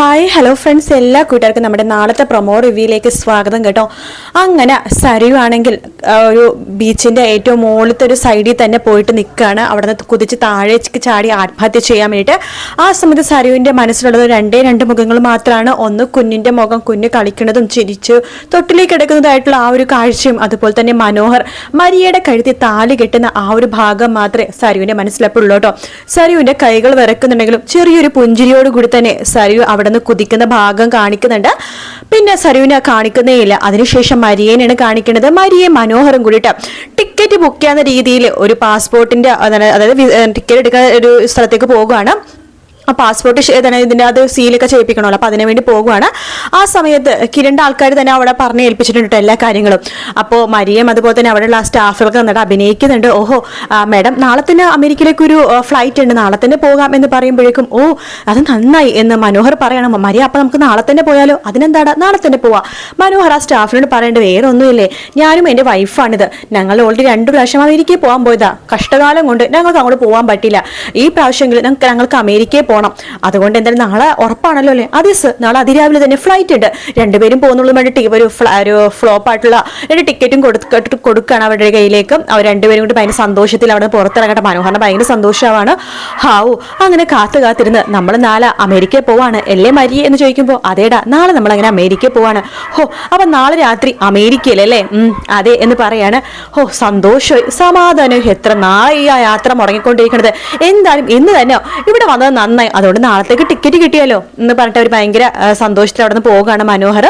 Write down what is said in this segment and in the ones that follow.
Hi hello friends എല്ലാ കൂട്ടുകാർക്കും നമ്മുടെ നാളത്തെ പ്രൊമോ റിവ്യൂയിലേക്ക് സ്വാഗതം കേട്ടോ. അങ്ങനെ സരിയു ആണെങ്കിൽ ഒരു ബീച്ചിന്റെ ഏറ്റവും മുകളിലത്തെ ഒരു സൈഡിൽ തന്നെ പോയിട്ട് നിൽക്കുകയാണ്. അവിടെ കുതിച്ച് താഴേക്ക് ചാടി ആത്മഹത്യ ചെയ്യാൻ വേണ്ടിയിട്ട്. ആ സമയത്ത് സരിയുവിന്റെ മനസ്സിലുള്ളത് രണ്ടേ രണ്ട് മുഖങ്ങൾ മാത്രമാണ്. ഒന്ന് കുഞ്ഞിന്റെ മുഖം കുഞ്ഞ് കളിക്കുന്നതും ചിരിച്ച് തൊട്ടിലേക്ക് എടുക്കുന്നതായിട്ടുള്ള ആ ഒരു കാഴ്ചയും അതുപോലെ തന്നെ മനോഹർ മരിയയുടെ കഴുത്തി താലി കെട്ടുന്ന ആ ഒരു ഭാഗം മാത്രമേ സരിയുവിന്റെ മനസ്സിലെപ്പോഴുള്ളൂ കേട്ടോ. സരിയുവിന്റെ കൈകൾ വിറക്കുന്നുണ്ടെങ്കിലും ചെറിയൊരു പുഞ്ചിരിയോടുകൂടി തന്നെ സരിയു അവിടെ നിന്ന് കുതിക്കുന്ന ഭാഗം കാണിക്കുന്നുണ്ട്. പിന്നെ സരുവിനെ കാണിക്കുന്നേ ഇല്ല അതിനുശേഷം മരിയേനാണ് കാണിക്കുന്നത് മരിയെ മനോഹരം കൂടിയിട്ട് ടിക്കറ്റ് ബുക്ക് ചെയ്യുന്ന രീതിയിൽ ഒരു പാസ്പോർട്ടിന്റെ അതായത് ടിക്കറ്റ് എടുക്കാൻ ഒരു സ്ഥലത്തേക്ക് പോകുകയാണ് ആ പാസ്പോർട്ട് ഇതിന്റെ അത് സീലൊക്കെ ചെയ്യിപ്പിക്കണമല്ലോ. അപ്പോൾ അതിനു വേണ്ടി പോകുവാണ്. ആ സമയത്ത് കിരണ്ട ആൾക്കാർ തന്നെ അവിടെ പറഞ്ഞ് ഏൽപ്പിച്ചിട്ടുണ്ട് ട്ടോ എല്ലാ കാര്യങ്ങളും. അപ്പോൾ മരിയം അതുപോലെ തന്നെ അവിടെയുള്ള ആ സ്റ്റാഫുകളൊക്കെ എന്നിട്ട് അഭിനയിക്കുന്നുണ്ട്. ഓഹോ മാഡം നാളെ തന്നെ അമേരിക്കയിലേക്ക് ഒരു ഫ്ലൈറ്റ് ഉണ്ട്. നാളെ തന്നെ പോകാം എന്ന് പറയുമ്പോഴേക്കും ഓ അത് നന്നായി എന്ന് മനോഹർ പറയണം. മരിയ അപ്പോൾ നമുക്ക് നാളെ തന്നെ പോയാലോ? അതിനെന്താടാ? നാളെ തന്നെ പോവാം. മനോഹർ ആ സ്റ്റാഫിനോട് പറയേണ്ടത് വേറെ ഒന്നുമില്ലേ ഞാനും എന്റെ വൈഫാണിത് ഞങ്ങൾ ഓൾറെഡി രണ്ടു പ്രാവശ്യം അമേരിക്കയിൽ പോകാൻ പോയതാ. കഷ്ടകാലം കൊണ്ട് ഞങ്ങൾക്ക് അങ്ങോട്ട് പോകാൻ പറ്റില്ല ഈ പ്രാവശ്യമെങ്കിലും ഞങ്ങൾക്ക് അമേരിക്കയിൽ അമേരിക്കയിൽ പോകണം അതുകൊണ്ട് എന്തായാലും നാളെ ഉറപ്പാണല്ലോ അല്ലേ? അതെ സർ നാളെ അതിരാവിലെ തന്നെ ഫ്ലൈറ്റ് ഉണ്ട്. രണ്ടുപേരും പോകുന്നുള്ളൂ വേണ്ടി ഒരു ഒരു ഫ്ലോപ്പ് ആയിട്ടുള്ള രണ്ട് ടിക്കറ്റും കൊടുത്തിട്ട് കൊടുക്കുകയാണ് അവരുടെ കയ്യിലേക്ക്. അവർ രണ്ടുപേരും കൂടി ഭയങ്കര സന്തോഷത്തിൽ അവിടെ പുറത്തിറങ്ങട്ടെ. മനോഹറിന് ഭയങ്കര സന്തോഷമാണ്. ഹാവു അങ്ങനെ കാത്തു കാത്തിരുന്ന് നമ്മൾ നാളെ അമേരിക്കയിൽ പോവാണ്. എല്ലേ മരി എന്ന് ചോദിക്കുമ്പോൾ അതേടാ നാളെ നമ്മൾ അങ്ങനെ അമേരിക്കയിൽ പോവാണ്. ഹോ അപ്പം നാളെ രാത്രി അമേരിക്കയിലല്ലേ അതെ എന്ന് പറയാണ്. ഹോ സന്തോഷമായി. സമാധാനം. എത്ര നാളെ ഈ ആ യാത്ര മുടങ്ങിക്കൊണ്ടിരിക്കുന്നത് എന്തായാലും ഇന്ന് തന്നെ ഇവിടെ വന്നത് നന്നായി. അതുകൊണ്ട് നാളത്തേക്ക് ടിക്കറ്റ് കിട്ടിയല്ലോ എന്ന് പറഞ്ഞിട്ട് അവർ ഭയങ്കര സന്തോഷത്തിൽ അവിടെ നിന്ന് പോവുകയാണ് മനോഹർ.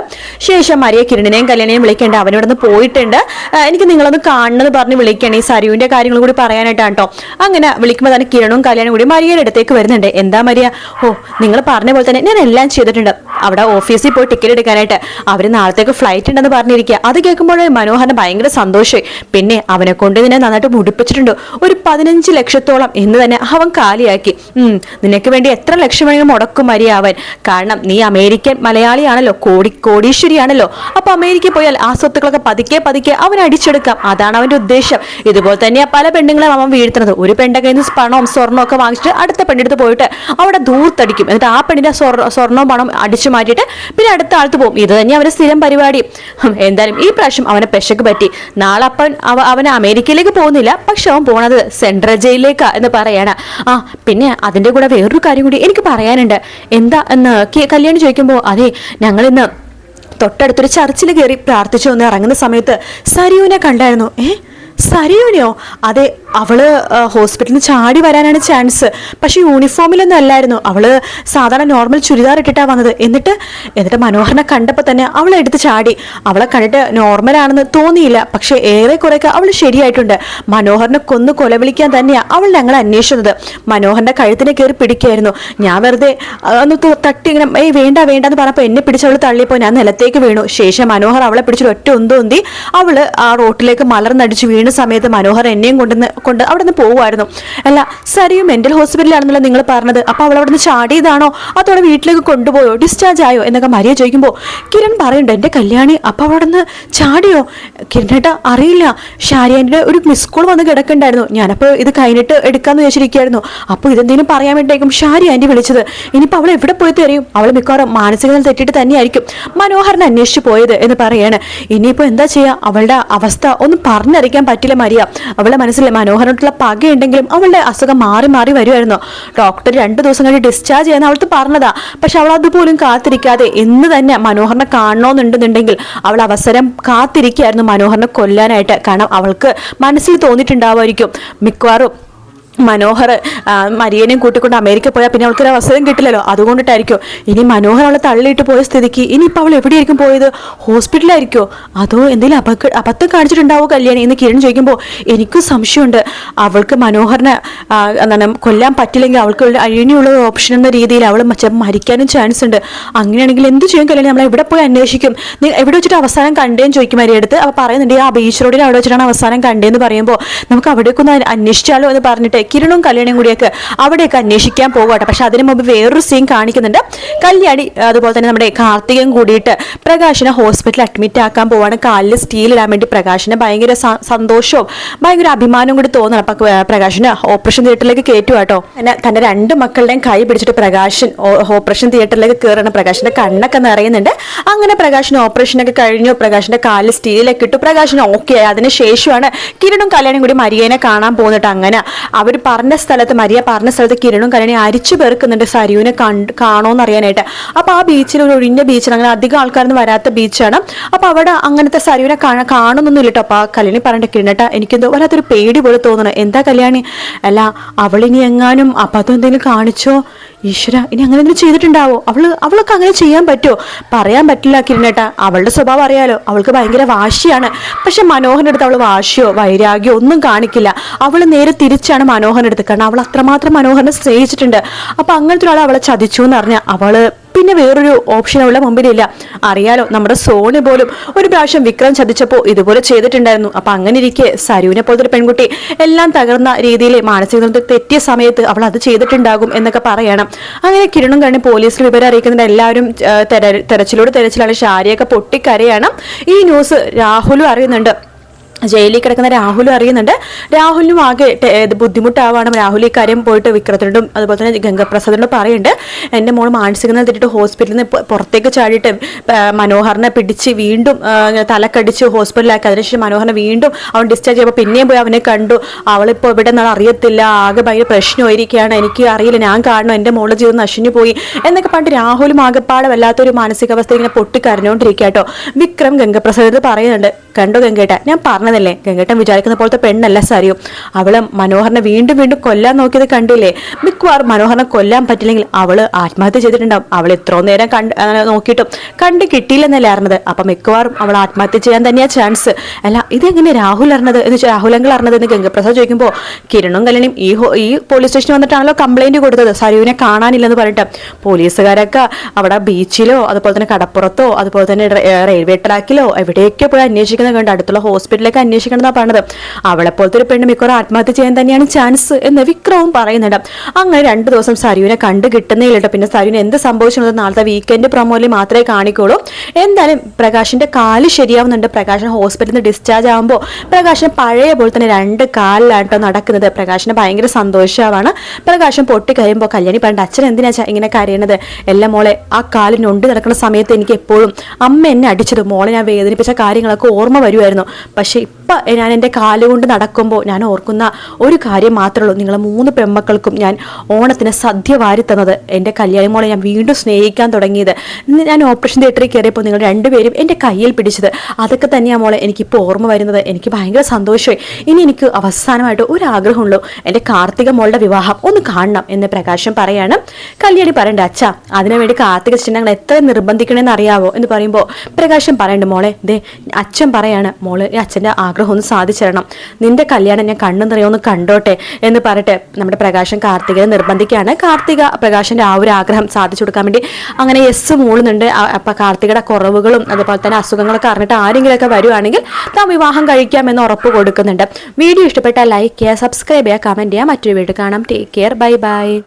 ശേഷം മരിയ കിരണിനെയും കല്യാണിനെയും വിളിക്കേണ്ട. അവനോട് നിന്ന് പോയിട്ടുണ്ട്. എനിക്ക് നിങ്ങളൊന്ന് കാണണമെന്ന് പറഞ്ഞ് വിളിക്കണം. ഈ സരുവിന്റെ കാര്യങ്ങൾ കൂടി പറയാനായിട്ടാണ് കേട്ടോ അങ്ങനെ വിളിക്കുമ്പോൾ തന്നെ കിരണും കല്യാണും കൂടി മരിയയുടെ അടുത്തേക്ക് വരുന്നുണ്ട്. എന്താ മരിയ? ഓ നിങ്ങൾ പറഞ്ഞ പോലെ തന്നെ ഞാൻ എല്ലാം ചെയ്തിട്ടുണ്ട്. അവിടെ ഓഫീസിൽ പോയി ടിക്കറ്റ് എടുക്കാനായിട്ട്. അവർ നാളത്തേക്ക് ഫ്ലൈറ്റ് ഉണ്ടെന്ന് പറഞ്ഞിരിക്കുക. അത് കേൾക്കുമ്പോഴേ മനോഹരന് ഭയങ്കര സന്തോഷമായി. പിന്നെ അവനെ കൊണ്ട് നിന്നെ നന്നായിട്ട് മുടിപ്പിച്ചിട്ടുണ്ട്. ഒരു പതിനഞ്ച് ലക്ഷത്തോളം എന്ന് തന്നെ അവൻ കാലിയാക്കി. നിനക്ക് വേണ്ടി എത്ര ലക്ഷം വേണമെങ്കിലും മുടക്കും മരിയ അവൻ കാരണം നീ അമേരിക്കൻ മലയാളിയാണല്ലോ കോടി കോടീശ്വരിയാണല്ലോ. അപ്പൊ അമേരിക്ക പോയാൽ ആ സ്വത്തുക്കളൊക്കെ പതുക്കെ പതുക്കെ അവൻ അടിച്ചെടുക്കാം. അതാണ് അവന്റെ ഉദ്ദേശം. ഇതുപോലെ തന്നെയാ പല പെണ്ണുങ്ങളെ അവൻ വീഴ്ത്തുന്നത്. ഒരു പെണ്ണൊക്കെ നിന്ന് പണവും സ്വർണവും ഒക്കെ വാങ്ങിച്ചിട്ട് അടുത്ത പെണ്ണിന്റെ അടുത്ത് പോയിട്ട് അവിടെ ദൂർത്തടിക്കും എന്നിട്ട് ആ പെണ്ണിന്റെ സ്വർണ സ്വർണവും പണം അടിച്ചു മാറ്റിയിട്ട് പിന്നെ അടുത്ത ആൾക്ക് പോകും. ഇത് തന്നെ അവന്റെ സ്ഥിരം പരിപാടി. എന്തായാലും ഈ പ്രാവശ്യം അവനെ പെശക്ക് പറ്റി. നാളെ അപ്പൻ അവ അവൻ അമേരിക്കയിലേക്ക് പോകുന്നില്ല. പക്ഷെ അവൻ പോണത് സെൻട്രൽ ജയിലിലേക്കാ എന്ന് പറയാണ്. ആ പിന്നെ അതിന്റെ കൂടെ വേറൊരു കാര്യം കൂടി എനിക്ക് പറയാനുണ്ട്. എന്താ എന്ന് കല്യാണി ചോദിക്കുമ്പോൾ അതെ ഞങ്ങൾ ഇന്ന് തൊട്ടടുത്തൊരു ചർച്ചിൽ കയറി പ്രാർത്ഥിച്ചു ഒന്ന് ഇറങ്ങുന്ന സമയത്ത് സരിയുവിനെ കണ്ടായിരുന്നു. ഏ? സരിയുനെയോ അതെ അവൾ ഹോസ്പിറ്റലിൽ ചാടി വരാനാണ് ചാൻസ് പക്ഷെ യൂണിഫോമിലൊന്നും അല്ലായിരുന്നു. അവൾ സാധാരണ നോർമൽ ചുരിദാർ ഇട്ടിട്ടാണ് വന്നത്. എന്നിട്ട് എന്നിട്ട് മനോഹരനെ കണ്ടപ്പോൾ തന്നെ അവളെ എടുത്ത് ചാടി. അവളെ കണ്ടിട്ട് നോർമൽ ആണെന്ന് തോന്നിയില്ല. പക്ഷെ ഏറെ കുറേയൊക്കെ അവൾ ശരിയായിട്ടുണ്ട്. മനോഹരനെ കൊന്ന് കൊലവിളിക്കാൻ തന്നെയാണ് അവൾ ഞങ്ങൾ അന്വേഷിച്ചത്. മനോഹരന്റെ കഴുത്തിനെ കയറി പിടിക്കുകയായിരുന്നു. ഞാൻ വെറുതെ ഒന്ന് തട്ടി ഇങ്ങനെ ഏയ് വേണ്ട വേണ്ട എന്ന് പറഞ്ഞപ്പോൾ എന്നെ പിടിച്ച് അവൾ തള്ളിയപ്പോൾ ഞാൻ നിലത്തേക്ക് വീണു. ശേഷം മനോഹർ അവളെ പിടിച്ചൊരു ഒറ്റ ഒന്തോന്തി അവൾ ആ റോട്ടിലേക്ക് മലർന്നടിച്ച് വീണ. സമയത്ത് മനോഹർ എന്നെയും കൊണ്ടുവന്ന് കൊണ്ട് അവിടെ നിന്ന് പോകുമായിരുന്നു അല്ല സരിയും മെന്റൽ ഹോസ്പിറ്റലിലാണെന്നല്ലോ നിങ്ങൾ പറഞ്ഞത്? അപ്പോൾ അവൾ അവിടെ നിന്ന് ചാടിയതാണോ അതോടെ വീട്ടിലേക്ക് കൊണ്ടുപോയോ? ഡിസ്ചാർജ് ആയോ? എന്നൊക്കെ മരിയ ചോദിക്കുമ്പോൾ കിരൺ പറയുന്നുണ്ട് എന്റെ കല്യാണി അപ്പൊ അവിടെ നിന്ന് ചാടിയോ? കിരണേട്ട അറിയില്ല. ഷാരിയാന്റെ ഒരു മിസ് കോൾ വന്ന് കിടക്കണ്ടായിരുന്നു ഞാനപ്പോൾ ഇത് കഴിഞ്ഞിട്ട് എടുക്കാന്ന് വിചാരിച്ചിരിക്കുകയായിരുന്നു. അപ്പോൾ ഇതെന്തെങ്കിലും പറയാൻ വേണ്ടിയായിരിക്കും ഷാരി ആന്റി വിളിച്ചത്. ഇനിയിപ്പോൾ അവൾ എവിടെ പോയി തരും അവൾ മിക്കവാറും മാനസികത തെറ്റിട്ട് തന്നെയായിരിക്കും മനോഹരനെ അന്വേഷിച്ച് പോയത് എന്ന് പറയാണ്. ഇനിയിപ്പോൾ എന്താ ചെയ്യുക അവളുടെ അവസ്ഥ ഒന്ന് പറഞ്ഞറിയിക്കാൻ പറ്റില്ല മരിയ. അവളുടെ മനസ്സിൽ മനോഹരമായിട്ടുള്ള പകയുണ്ടെങ്കിലും അവളുടെ അസുഖം മാറി മാറി വരുമായിരുന്നു ഡോക്ടർ രണ്ടു ദിവസം കഴിഞ്ഞ് ഡിസ്ചാർജ് ചെയ്യാൻ അവൾക്ക് പറഞ്ഞതാ. പക്ഷെ അവൾ അതുപോലും കാത്തിരിക്കാതെ എന്ന് തന്നെ മനോഹരനെ കാണണമെന്നുണ്ടെന്നുണ്ടെങ്കിൽ അവൾ അവസരം കാത്തിരിക്കുകയായിരുന്നു മനോഹരനെ കൊല്ലാനായിട്ട്. കാരണം അവൾക്ക് മനസ്സിൽ തോന്നിയിട്ടുണ്ടാവുമായിരിക്കും. മിക്കവാറും മനോഹർ മരിയനെയും കൂട്ടിക്കൊണ്ട് അമേരിക്ക പോയാൽ പിന്നെ അവൾക്കൊരു അവസരം കിട്ടില്ലല്ലോ. അതുകൊണ്ടിട്ടായിരിക്കും. ഇനി മനോഹർ അവളെ തള്ളിയിട്ട് പോയ സ്ഥിതിക്ക് ഇനിയിപ്പോൾ അവൾ എവിടെയായിരിക്കും പോയത്? ഹോസ്പിറ്റലായിരിക്കോ അതോ എന്തെങ്കിലും അപക അബദ്ധം കാണിച്ചിട്ടുണ്ടാവോ കല്യാണി? എന്ന് കിരൺ ചോദിക്കുമ്പോൾ എനിക്കും സംശയമുണ്ട്. അവൾക്ക് മനോഹറിനെ എന്താണ് കൊല്ലാൻ പറ്റില്ലെങ്കിൽ അവൾക്ക് ഒരു ഓപ്ഷൻ എന്ന രീതിയിൽ അവൾ മരിക്കാനും ചാൻസ് ഉണ്ട്. അങ്ങനെയാണെങ്കിൽ എന്ത് ചെയ്യും കല്യാണി? നമ്മളെ എവിടെ പോയി അന്വേഷിക്കും? എവിടെ വെച്ചിട്ട് അവസാനം കണ്ടേന്ന് ചോദിക്കും മരിയടുത്ത് അപ്പോൾ പറയുന്നുണ്ട് ആ ബീച്ച് റോഡിൽ അവിടെ വെച്ചിട്ടാണ് അവസാനം കണ്ടേന്ന് പറയുമ്പോൾ നമുക്ക് അവിടേക്കൊന്ന് അന്വേഷിച്ചാലോ എന്ന് പറഞ്ഞിട്ട് കിരണും കല്യാണിയും കൂടിയൊക്കെ അവിടെയൊക്കെ അന്വേഷിക്കാൻ പോകട്ടെ പക്ഷെ അതിന് മുമ്പ് വേറൊരു സീൻ കാണിക്കുന്നുണ്ട്. കല്യാണി അതുപോലെ തന്നെ നമ്മുടെ കാർത്തികൻ കൂടിയിട്ട് പ്രകാശിനെ ഹോസ്പിറ്റലിൽ അഡ്മിറ്റ് ആക്കാൻ പോവാണ്. കാലിൽ സ്റ്റീൽ ഇടാൻ വേണ്ടി പ്രകാശിന് ഭയങ്കര സന്തോഷവും ഭയങ്കര അഭിമാനവും കൂടി തോന്നണം അപ്പൊ പ്രകാശിന് ഓപ്പറേഷൻ തിയേറ്ററിലേക്ക് കയറ്റുക കേട്ടോ. തന്റെ രണ്ട് മക്കളുടെയും കൈ പിടിച്ചിട്ട് പ്രകാശൻ ഓപ്പറേഷൻ തിയേറ്ററിലേക്ക് കയറണം പ്രകാശിന്റെ കണ്ണൊക്കെ നിറയുന്നുണ്ട്. അങ്ങനെ പ്രകാശിന് ഓപ്പറേഷനൊക്കെ കഴിഞ്ഞു. പ്രകാശിന്റെ കാലിൽ സ്റ്റീലൊക്കെ ഇട്ടു. പ്രകാശിന് ഓക്കെ ആയി. അതിനുശേഷമാണ് കിരണും കല്യാണിയും കൂടി മരിയനെ കാണാൻ പോകുന്നിട്ട് അങ്ങനെ അവർ പറഞ്ഞ സ്ഥലത്ത് മരിയ പറഞ്ഞ സ്ഥലത്ത് കിരണും കരണി അരിച്ചു പെറുക്കുന്നുണ്ട് സരിയുവിനെ കണ്ട് കാണോന്ന് അറിയാനായിട്ട് അപ്പൊ ആ ബീച്ചിൽ ഒരു ഒഴിഞ്ഞ ബീച്ചാണ് അങ്ങനെ അധികം ആൾക്കാരൊന്നും വരാത്ത ബീച്ചാണ്. അപ്പൊ അവിടെ അങ്ങനത്തെ സരിയുവിനെ കാണാൻ കാണുന്നൊന്നും ഇല്ലട്ടോ അപ്പൊ ആ കല്യാണി പറഞ്ഞിട്ട് കിരണട്ട എനിക്കെന്തോ വല്ലാത്തൊരു പേടി പോലെ തോന്നുന്നു എന്താ കല്യാണി? അല്ല അവളിനി എങ്ങാനും അബദ്ധം എന്തെങ്കിലും കാണിച്ചോ? ഈശ്വര ഇനി അങ്ങനെ എന്തെങ്കിലും ചെയ്തിട്ടുണ്ടാവോ? അവൾ അവൾക്ക് അങ്ങനെ ചെയ്യാൻ പറ്റുമോ പറയാൻ പറ്റില്ല കിരണേട്ട. അവളുടെ സ്വഭാവം അറിയാലോ. അവൾക്ക് ഭയങ്കര വാശിയാണ്. പക്ഷെ മനോഹരന്റെ അടുത്ത് അവൾ വാശിയോ വൈരാഗ്യോ ഒന്നും കാണിക്കില്ല. അവൾ നേരെ തിരിച്ചാണ് മനോഹരന്റെ എടുത്ത് കാരണം അവൾ അത്രമാത്രം മനോഹരനെ സ്നേഹിച്ചിട്ടുണ്ട്. അപ്പൊ അങ്ങനത്തെ ഒരാൾ അവളെ ചതിച്ചു എന്ന് പറഞ്ഞാൽ അവൾ പിന്നെ വേറൊരു ഓപ്ഷൻ അവളുടെ മുമ്പിലില്ല. അറിയാലോ നമ്മുടെ സോണി പോലും ഒരു പ്രാവശ്യം വിക്രം ചതിച്ചപ്പോൾ ഇതുപോലെ ചെയ്തിട്ടുണ്ടായിരുന്നു. അപ്പൊ അങ്ങനെ ഇരിക്കെ സരുവിനെ പോലത്തെ ഒരു പെൺകുട്ടി എല്ലാം തകർന്ന രീതിയിൽ മാനസിക തെറ്റിയ സമയത്ത് അവൾ അത് ചെയ്തിട്ടുണ്ടാകും എന്നൊക്കെ പറയണം. അങ്ങനെ കിരണും കഴിഞ്ഞ് പോലീസിൽ വിവരം അറിയിക്കുന്നുണ്ട് എല്ലാവരും തെരച്ചിലോട് തെരച്ചിലാണ് ഷാരിയൊക്കെ പൊട്ടിക്കരയാണ്. ഈ ന്യൂസ് രാഹുലും അറിയുന്നുണ്ട്. ജയിലിൽ കിടക്കുന്ന രാഹുലും അറിയുന്നുണ്ട്. രാഹുലിനും ആകെ ബുദ്ധിമുട്ടാവാണ്. രാഹുൽ ഈ കാര്യം പോയിട്ട് വിക്രത്തിനോടും അതുപോലെ തന്നെ ഗംഗപ്രസാദിനോടും പറയുന്നുണ്ട്. എന്റെ മോൾ മാനസിക തെറ്റിട്ട് ഹോസ്പിറ്റലിൽ നിന്ന് പുറത്തേക്ക് ചാടിയിട്ട് മനോഹറിനെ പിടിച്ച് വീണ്ടും തലക്കടിച്ച് ഹോസ്പിറ്റലിലാക്കി. അതിനുശേഷം മനോഹറിനെ വീണ്ടും അവൻ ഡിസ്ചാർജ് ചെയ്യുമ്പോൾ പിന്നെയും പോയി അവനെ കണ്ടു. അവളിപ്പോൾ ഇവിടെ നിന്നാൾ അറിയത്തില്ല. ആകെ ഭയങ്കര പ്രശ്നമായിരിക്കുകയാണ്. എനിക്ക് അറിയില്ല. ഞാൻ കാണണം എന്റെ മോളുടെ ജീവിതം നശിഞ്ഞു പോയി എന്നൊക്കെ പണ്ട് രാഹുലും ആകെപ്പാടെ വല്ലാത്തൊരു മാനസികാവസ്ഥ ഇങ്ങനെ പൊട്ടിക്കരഞ്ഞുകൊണ്ടിരിക്കുക കേട്ടോ വിക്രം ഗംഗപ്രസാദ് പറയുന്നുണ്ട്. കണ്ടോ ഗംഗേട്ട? ഞാൻ പറഞ്ഞതല്ലേ ഗംഗേട്ടൻ വിചാരിക്കുന്ന പോലത്തെ പെണ്ണല്ല സരിയും. അവൾ മനോഹറിനെ വീണ്ടും വീണ്ടും കൊല്ലാൻ നോക്കിയത് കണ്ടില്ലേ? മിക്കവാറും മനോഹറിനെ കൊല്ലാൻ പറ്റില്ലെങ്കിൽ അവൾ ആത്മഹത്യ ചെയ്തിട്ടുണ്ടാവും. അവൾ എത്രയോ നേരം കണ്ട് നോക്കിയിട്ടും കണ്ട് കിട്ടിയില്ലെന്നല്ലേ അറിഞ്ഞത്. അപ്പൊ മിക്കവാറും അവൾ ആത്മഹത്യ ചെയ്യാൻ തന്നെയാ ചാൻസ് അല്ല ഇതെങ്ങനെ രാഹുൽ അറിഞ്ഞത്? എന്ന് വെച്ചാൽ രാഹുലങ്ങൾ അറിഞ്ഞത് എന്ന് ഗംഗപ്രസാദ് ചോദിക്കുമ്പോൾ കിരണും കല്യാണിയും ഈ ഈ പോലീസ് സ്റ്റേഷനിൽ വന്നിട്ടാണല്ലോ കംപ്ലൈന്റ് കൊടുത്തത്. സരുവിനെ കാണാനില്ലെന്ന് പറഞ്ഞിട്ട്. പോലീസുകാരൊക്കെ അവിടെ ബീച്ചിലോ അതുപോലെ തന്നെ കടപ്പുറത്തോ അതുപോലെ തന്നെ റെയിൽവേ ട്രാക്കിലോ എവിടെയൊക്കെ പോയി അന്വേഷിക്കുന്നത് കണ്ട് അടുത്തുള്ള ഹോസ്പിറ്റലിലേക്ക് അന്വേഷിക്കണം എന്നാ പറഞ്ഞത് അവളെ പോലത്തെ ഒരു പെണ്ണ് മിക്കവാറും ആത്മഹത്യ ചെയ്യാൻ തന്നെയാണ് ചാൻസ് എന്ന് വിക്രവും പറയുന്നുണ്ട്. അങ്ങനെ രണ്ട് ദിവസം സരുവിനെ കണ്ടു കിട്ടുന്നേ ഇല്ലട്ടോ പിന്നെ സരുവിന് എന്ത് സംഭവിച്ചത് നാളത്തെ വീക്കെൻഡ് പ്രൊമോയിൽ മാത്രമേ കാണിക്കുള്ളൂ. എന്തായാലും പ്രകാശിന്റെ കാൽ ശരിയാവുന്നുണ്ട്. പ്രകാശൻ ഹോസ്പിറ്റലിൽ നിന്ന് ഡിസ്ചാർജ് ആകുമ്പോൾ പ്രകാശൻ പഴയ പോലെ തന്നെ രണ്ട് കാലിലാണ് നടക്കുന്നത്. പ്രകാശിന് ഭയങ്കര സന്തോഷമാണ്. പ്രകാശൻ പൊട്ടി കഴിയുമ്പോൾ കല്യാണി പറഞ്ഞ അച്ഛൻ എന്തിനാ ഇങ്ങനെ കരയണത്? എല്ലാം മോളെ ആ കാലിന് ഉണ്ട് നടക്കുന്ന സമയത്ത് എനിക്ക് എപ്പോഴും അമ്മ എന്നെ അടിച്ചത്. മോളെ ഞാൻ വേദനിപ്പിച്ച കാര്യങ്ങളൊക്കെ ഓർമ്മ വരുമായിരുന്നു പക്ഷെ ഇപ്പൊ ഞാൻ എന്റെ കാലുകൊണ്ട് നടക്കുമ്പോൾ ഞാൻ ഓർക്കുന്ന ഒരു കാര്യം മാത്രമേ ഉള്ളൂ. നിങ്ങളെ മൂന്ന് പെൺമക്കൾക്കും ഞാൻ ഓണത്തിന് സദ്യ വാരി തന്നത്. എന്റെ കല്യാണി മോളെ ഞാൻ വീണ്ടും സ്നേഹിക്കാൻ തുടങ്ങിയത്. ഞാൻ ഓപ്പറേഷൻ തിയേറ്ററിൽ കയറിയപ്പോൾ നിങ്ങൾ രണ്ടുപേരും എന്റെ കയ്യിൽ പിടിച്ചത്. അതൊക്കെ തന്നെയാണ് മോളെ എനിക്കിപ്പോൾ ഓർമ്മ വരുന്നത്. എനിക്ക് ഭയങ്കര സന്തോഷമായി. ഇനി എനിക്ക് അവസാനമായിട്ട് ഒരു ആഗ്രഹമുള്ളൂ എന്റെ കാർത്തിക മോളുടെ വിവാഹം ഒന്ന് കാണണം എന്ന് പ്രകാശം പറയാണ്. കല്യാണി പറയണ്ട അച്ഛ അതിനുവേണ്ടി കാർത്തിക ചിഹ്നങ്ങൾ എത്ര നിർബന്ധിക്കണമെന്ന് അറിയാവോ? എന്ന് പറയുമ്പോൾ പ്രകാശം പറയണ്ട മോളെ ദേ അച്ഛൻ പറയാണ് മോൾ അച്ഛന്റെ ആഗ്രഹം ഒന്ന് സാധിച്ചു തരണം നിന്റെ കല്യാണം ഞാൻ കണ്ണു നിറയൊന്ന് കണ്ടോട്ടെ എന്ന് പറഞ്ഞിട്ട് നമ്മുടെ പ്രകാശൻ കാർത്തികനെ നിർബന്ധിക്കുകയാണ്. കാർത്തിക പ്രകാശന്റെ ആ ഒരു ആഗ്രഹം സാധിച്ചു കൊടുക്കാൻ വേണ്ടി അങ്ങനെ എസ് മൂളുന്നുണ്ട്. അപ്പൊ കാർത്തികയുടെ കുറവുകളും അതുപോലെ തന്നെ അസുഖങ്ങളൊക്കെ അറിഞ്ഞിട്ട് ആരെങ്കിലുമൊക്കെ വരുവാണെങ്കിൽ താൻ വിവാഹം കഴിക്കാമെന്ന് ഉറപ്പ് കൊടുക്കുന്നുണ്ട്. വീഡിയോ ഇഷ്ടപ്പെട്ടാൽ ലൈക്ക് ചെയ്യുക സബ്സ്ക്രൈബ് ചെയ്യുക കമന്റ് ചെയ്യുക. മറ്റൊരു വീഡിയോ കാണാം. Take care bye bye